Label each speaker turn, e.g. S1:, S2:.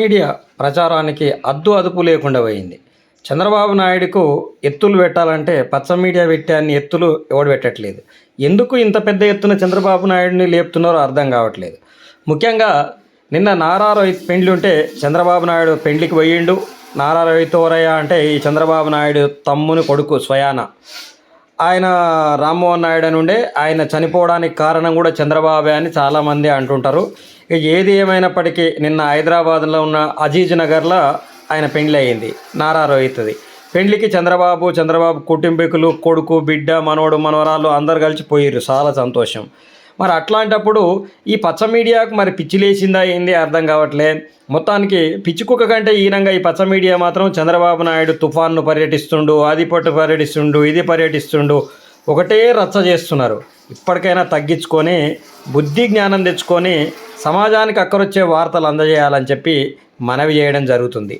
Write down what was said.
S1: Media ప్రచారానికి అద్దు అదుపు లేకుండా పోయింది. చంద్రబాబు నాయుడుకు ఎత్తులు పెట్టాలంటే పచ్చ మీడియా పెట్టే అన్ని ఎత్తులు ఎవడు పెట్టట్లేదు. ఎందుకు ఇంత పెద్ద ఎత్తున చంద్రబాబు నాయుడిని లేపుతున్నారో అర్థం కావట్లేదు. ముఖ్యంగా నిన్న నారా రోహిత్ పెండ్లి ఉంటే చంద్రబాబు నాయుడు పెండ్లికి పోయిండు. నారా రోహిత్ ఓరయ్య అంటే ఈ చంద్రబాబు నాయుడు తమ్ముని కొడుకు స్వయాన. ఆయన రామ్మోహన్ నాయుడు అని ఉండే ఆయన చనిపోవడానికి కారణం కూడా చంద్రబాబే అని చాలామంది అంటుంటారు. ఏది ఏమైనప్పటికీ నిన్న హైదరాబాద్లో ఉన్న అజీజ్ నగర్లో ఆయన పెండ్లి అయ్యింది నారా రోహిత్ది. పెండ్లికి చంద్రబాబు చంద్రబాబు కుటుంబీకులు కొడుకు బిడ్డ మనవడు మనవరాలు అందరు కలిసి పోయిర్రు. చాలా సంతోషం. మరి అట్లాంటప్పుడు ఈ పచ్చ మీడియాకు మరి పిచ్చి లేచిందా ఏంది అర్థం కావట్లే. మొత్తానికి పిచ్చి కుక్క కంటే ఈనంగా ఈ పచ్చ మీడియా మాత్రం చంద్రబాబు నాయుడు తుఫాన్ను పర్యటిస్తుండు అది పట్టు పర్యటిస్తుండు ఇది పర్యటిస్తుండు ఒకటే రచ్చ చేస్తున్నారు. ఇప్పటికైనా తగ్గించుకొని బుద్ధి జ్ఞానం తెచ్చుకొని సమాజానికి అక్కరొచ్చే వార్తలు అందజేయాలని చెప్పి మనవి చేయడం జరుగుతుంది.